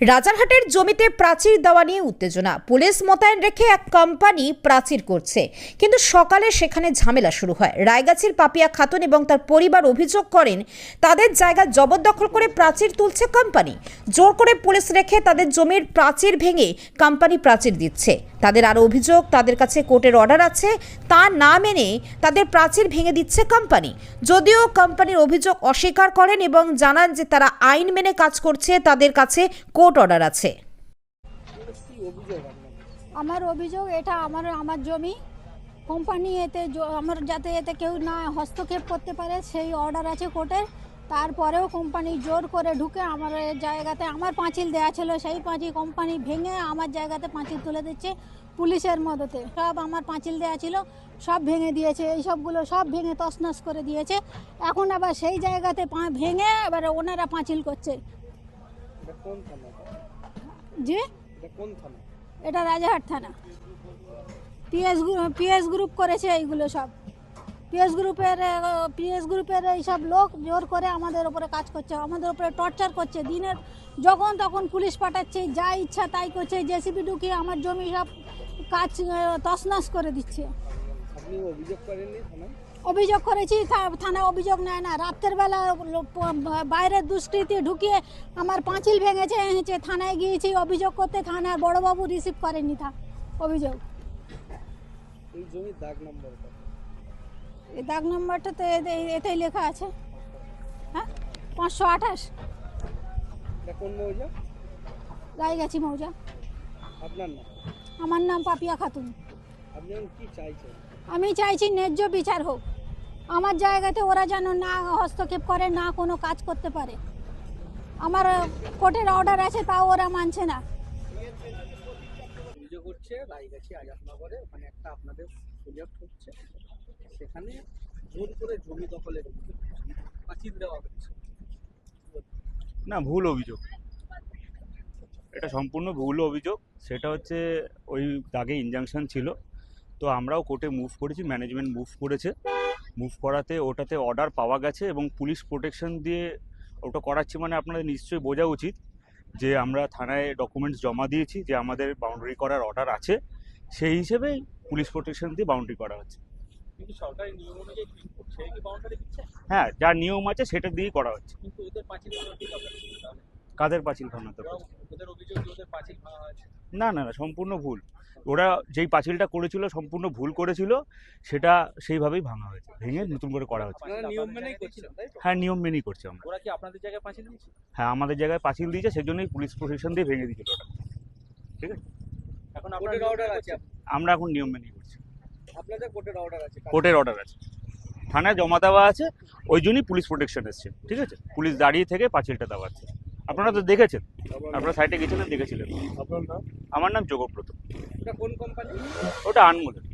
রাজারহাটের জমিতে প্রাচীর দেওয়া নিয়ে উত্তেজনা। পুলিশ মোতায়েন রেখে এক কোম্পানি প্রাচীর করছে। কিন্তু সকালে সেখানে ঝামেলা শুরু হয়। রায়গাছির পাপিয়া খাতুন এবং তার পরিবার অভিযোগ করেন, তাদের জায়গা জবরদখল করে প্রাচীর তুলছে কোম্পানি। জোর করে পুলিশ রেখে তাদের জমির প্রাচীর ভেঙে কোম্পানি প্রাচীর দিচ্ছে। তাদের আরও অভিযোগ, তাদের কাছে কোর্টের অর্ডার আছে, তা না মেনে তাদের প্রাচীর ভেঙে দিচ্ছে কোম্পানি। যদিও কোম্পানির অভিযোগ অস্বীকার করেন এবং জানান যে তারা আইন মেনে কাজ করছে, তাদের কাছে কোর্ট অর্ডার আছে। আমার অভিযোগ এটা আমার আমার জমি। কোম্পানি এতে আমার যাতে এতে কেউ না হস্তক্ষেপ করতে পারে, সেই অর্ডার আছে কোর্টের তারপরেও কোম্পানি জোর করে ঢুকে আমার জায়গাতে, আমার পাঁচিল দেওয়া ছিল, সেই পাঁচিল কোম্পানি ভেঙে আমার জায়গাতে পাঁচিল তুলে দিচ্ছে পুলিশের মদতে। সব আমার পাঁচিল দেওয়া ছিল, সব ভেঙে দিয়েছে, এই সবগুলো সব ভেঙে তছনছ করে দিয়েছে। এখন আবার সেই জায়গাতে ভেঙে এবার ওনারা পাঁচিল করছে। কোন থানা যে এটা কোন থানা? এটা রাজাহাট থানা। পিএস পিএস গ্রুপ করেছে এইগুলো সব। পিএস গ্রুপের পিএস গ্রুপের এইসব লোক জোর করে আমাদের উপরে কাজ করছে আমাদের উপরে টর্চার করছে। দিনের যখন তখন পুলিশ পাঠাচ্ছে যা ইচ্ছা তাই করছে। জেসিবি ঢুকিয়ে আমার জমি সব কাজ তছনছ করে দিচ্ছে। অভিযোগ করেছি থা- থানায় অভিযোগ নেয় না। রাত্রের বেলা বাইরের দুষ্কৃতি ঢুকিয়ে আমার পাঁচিল ভেঙেছে এনেছে। থানায় গিয়েছি অভিযোগ করতে থানার বড়বাবু রিসিভ করেনি তা অভিযোগ। এই দাগ নম্বরটা তো এতেই লেখা আছে। হ্যাঁ? পাঁচশো আঠাশ। রায়গাছি মৌজা। আপনার নাম? আমার নাম পাপিয়া খাতুন। আপনি কি চাইছেন? আমি চাইছি ন্যায্য বিচার হোক। আমার জায়গাতে ওরা যেন না হস্তক্ষেপ করে না কোনো কাজ করতে পারে। আমার কোর্টের অর্ডার আছে তাও ওরা মানছে না। হচ্ছে রায়গাছি আজাদনগরে ওখানে একটা আপনাদের প্রজেক্ট হচ্ছে। সেখানে জোর করে জমি দখলের পাঁচিল দেওয়া হচ্ছে। না ভুল অভিযোগ। এটা সম্পূর্ণ ভুল অভিযোগ। সেটা হচ্ছে ওই দাগে ইনজাংশন ছিল। তো আমরাও কোর্টে মুভ করেছি ম্যানেজমেন্ট মুভ করেছে। মুভ করাতে ওটাতে অর্ডার পাওয়া গেছে এবং পুলিশ প্রোটেকশন দিয়ে ওটা করাচ্ছি মানে আপনাদের নিশ্চয়ই বোঝা উচিত যে আমরা থানায় ডকুমেন্টস জমা দিয়েছি যে আমাদের বাউন্ডারি করার অর্ডার আছে। সেই হিসেবেই পুলিশ প্রোটেকশন দিয়ে বাউন্ডারি করা হচ্ছে। হ্যাঁ যা নিয়ম আছে সেটা দিয়েই করা হচ্ছে। কাদের পাঁচিল ভাঙাতে না না না সম্পূর্ণ ভুল। ওরা যেই পাঁচিলটা করেছিল সম্পূর্ণ ভুল করেছিল সেটা সেইভাবেই ভাঙা হয়েছে ভেঙে নতুন করে করা হচ্ছে। হ্যাঁ নিয়ম মেনেই করছে আমরা। ওরা কি আপনাদের জায়গায় পাঁচিল দিয়েছে? হ্যাঁ আমাদের জায়গায় পাঁচিল দিয়েছে সেজন্যই পুলিশ প্রশাসন দিয়ে ভেঙে দিয়েছিল ওটা। ঠিক আছে? এখন অর্ডার আছে। আমরা এখন নিয়ম মেনেই করছি। আপনাদের কোর্টের অর্ডার আছে কোর্টের অর্ডার আছে। থানায় জমা দেওয়া আছে ওই জন্যই পুলিশ প্রোটেকশন এসছে। ঠিক আছে? পুলিশ দাঁড়িয়ে থেকে পাঁচিলটা দেওয়াচ্ছে আপনারা তো দেখেছেন। আপনারা সাইটে গেছিলেন দেখেছিলেন। আমার নাম যোগব্রত। এটা কোন কোম্পানি ওটা আনমোলের